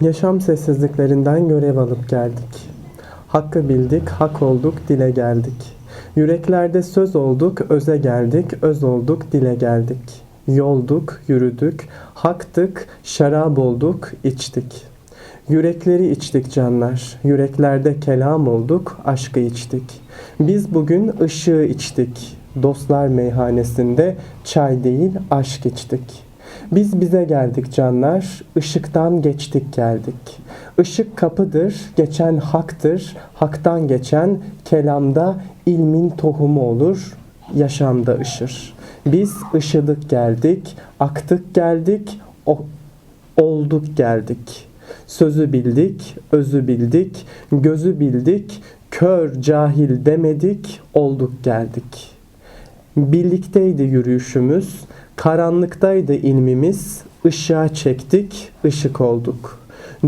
Yaşam sessizliklerinden görev alıp geldik. Hakkı bildik, hak olduk, dile geldik. Yüreklerde söz olduk, öze geldik, öz olduk, dile geldik. Yolduk, yürüdük, haktık, şarap olduk, içtik. Yürekleri içtik canlar, yüreklerde kelam olduk, aşkı içtik. Biz bugün ışığı içtik, dostlar meyhanesinde çay değil aşk içtik. Biz bize geldik canlar, ışıktan geçtik geldik. Işık kapıdır, geçen haktır, haktan geçen kelamda ilmin tohumu olur, yaşamda ışır. Biz ışıdık geldik, aktık geldik, o- olduk geldik. Sözü bildik, özü bildik, gözü bildik, kör cahil demedik, olduk geldik. Birlikteydi yürüyüşümüz, karanlıktaydı ilmimiz, ışığa çektik, ışık olduk.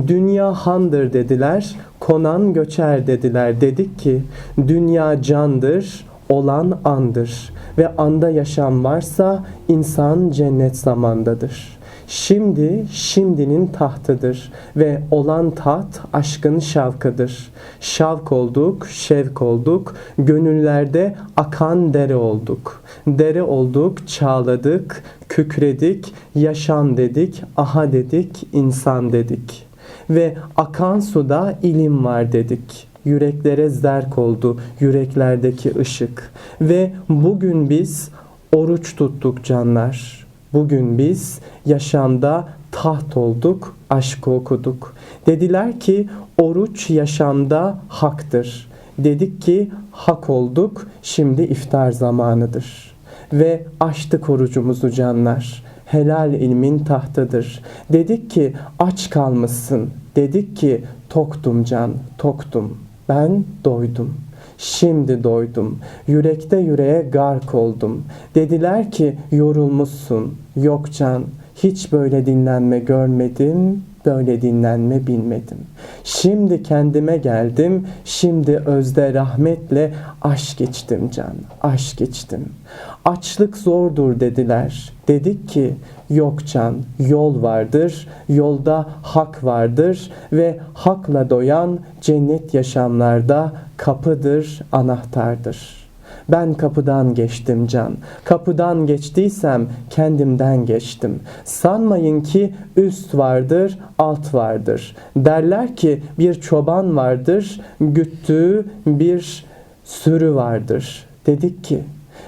Dünya handır dediler, konan göçer dediler. Dedik ki dünya candır, olan andır ve anda yaşam varsa insan cennet zamandadır. Şimdi şimdinin tahtıdır ve olan taht aşkın şavkıdır. Şavk olduk, şevk olduk, gönüllerde akan dere olduk. Dere olduk, çağladık, kükredik, yaşam dedik, aha dedik, insan dedik. Ve akan suda ilim var dedik. Yüreklere zerk oldu yüreklerdeki ışık. Ve bugün biz oruç tuttuk canlar. Bugün biz yaşamda taht olduk, aşkı okuduk. Dediler ki oruç yaşamda haktır. Dedik ki hak olduk, şimdi iftar zamanıdır. Ve açtık orucumuzu canlar. Helal ilmin tahtıdır. Dedik ki aç kalmışsın. Dedik ki toktum can, toktum. Ben doydum. Şimdi doydum. Yürekte yüreğe gark oldum. Dediler ki yorulmuşsun. Yok can, hiç böyle dinlenme görmedim, böyle dinlenme bilmedim. Şimdi kendime geldim, şimdi özde rahmetle aşk içtim can, aşk içtim. Açlık zordur dediler. Dedik ki yok can, yol vardır, yolda hak vardır ve hakla doyan cennet yaşamlarda kapıdır, anahtardır.'' Ben kapıdan geçtim can. Kapıdan geçtiysem kendimden geçtim. Sanmayın ki üst vardır, alt vardır. Derler ki bir çoban vardır, güttüğü bir sürü vardır. Dedik ki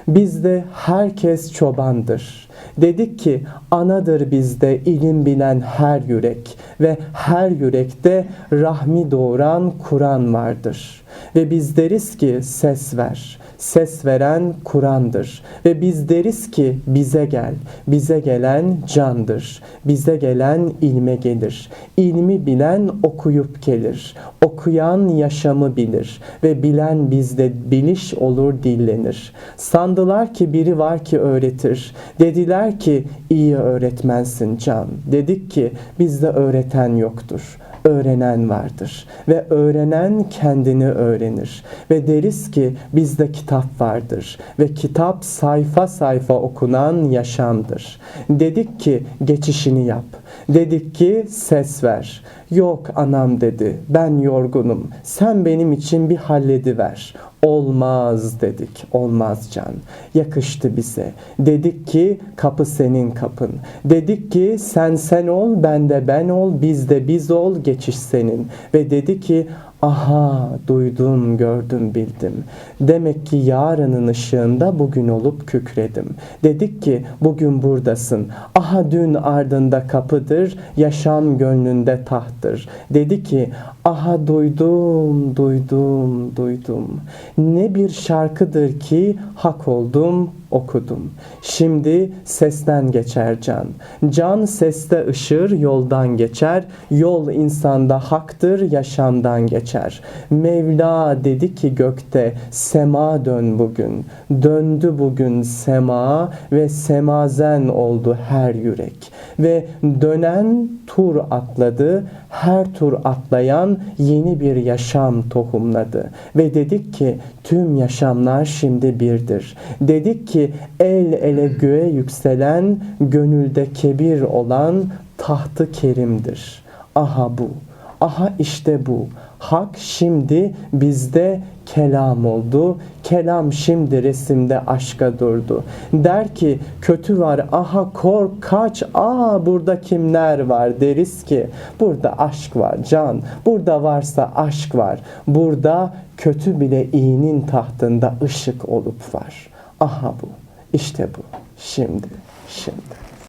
bizde herkes çobandır. Dedik ki anadır bizde ilim bilen her yürek ve her yürekte rahmi doğuran Kur'an vardır. Ve biz deriz ki ses ver. Ses veren Kur'an'dır. Ve biz deriz ki bize gel. Bize gelen candır. Bize gelen ilme gelir. İlmi bilen okuyup gelir. Okuyan yaşamı bilir. Ve bilen bizde biliş olur dillenir. Sandılar ki biri var ki öğretir. Dediler ki iyi öğretmensin can. Dedik ki bizde öğreten yoktur öğrenen vardır ve öğrenen kendini öğrenir ve deriz ki bizde kitap vardır ve kitap sayfa sayfa okunan yaşamdır. Dedik ki geçişini yap. Dedik ki ses ver. Yok anam dedi. Ben yorgunum. Sen benim için bir hallediver. Olmaz dedik. Olmaz can. Yakıştı bize. Dedik ki kapı senin kapın. Dedik ki sen sen ol, ben de ben ol, biz de biz ol, geçiş senin. Ve dedi ki aha duydum, gördüm, bildim. Demek ki yarının ışığında bugün olup kükredim. Dedik ki bugün buradasın. Aha dün ardında kapıdır, yaşam gönlünde tahttır. Dedi ki aha duydum, duydum, duydum. Ne bir şarkıdır ki hak oldum, okudum. Şimdi sesten geçer can. Can seste ışır, yoldan geçer. Yol insanda haktır, yaşamdan geçer. Mevla dedi ki gökte sema dön bugün. Döndü bugün sema ve semazen oldu her yürek. Ve dönen tur atladı. Her tur atlayan yeni bir yaşam tohumladı. Ve dedik ki tüm yaşamlar şimdi birdir. Dedik ki el ele göğe yükselen, gönülde kebir olan tahtı kerimdir. aha bu, aha işte bu. Hak şimdi bizde kelam oldu. Kelam şimdi resimde aşka durdu. Der ki kötü var aha kork kaç aa burada kimler var deriz ki burada aşk var can burada varsa aşk var burada kötü bile iyinin tahtında ışık olup var aha bu işte bu. Şimdi şimdi